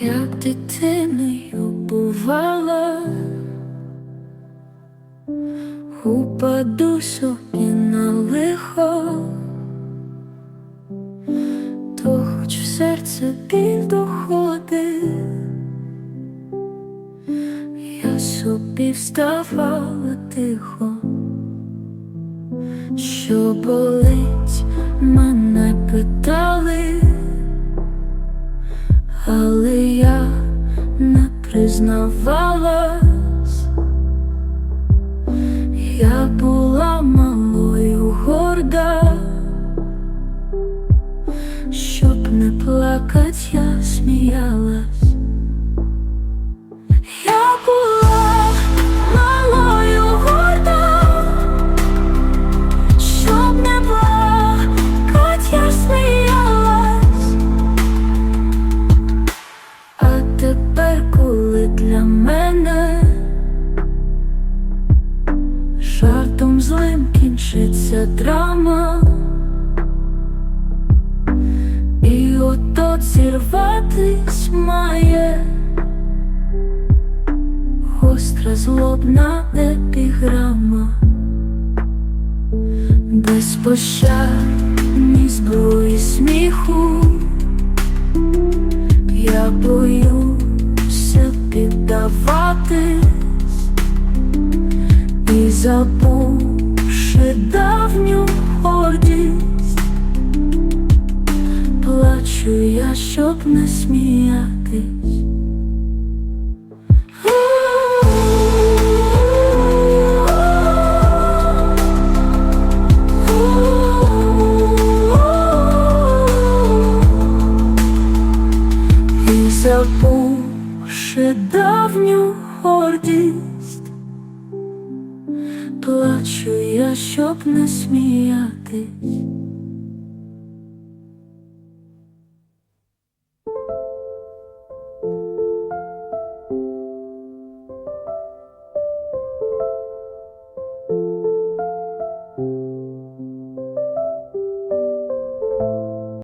як дитиною бувала, упаду собі на лихо, то хоч в серце біль доходить, я собі вставала тихо, що болить, мене питали признавалась, я була малою горда, щоб не плакать, я сміялась. Драма, і от зірватись має. Гостра злобна епіграма, без пощад, ні зброї сміху. Я боюся піддаватись. І забувши давню гордість, плачу я, щоб не сміятись. І забувши давню гордість, плачу я, щоб не сміятись.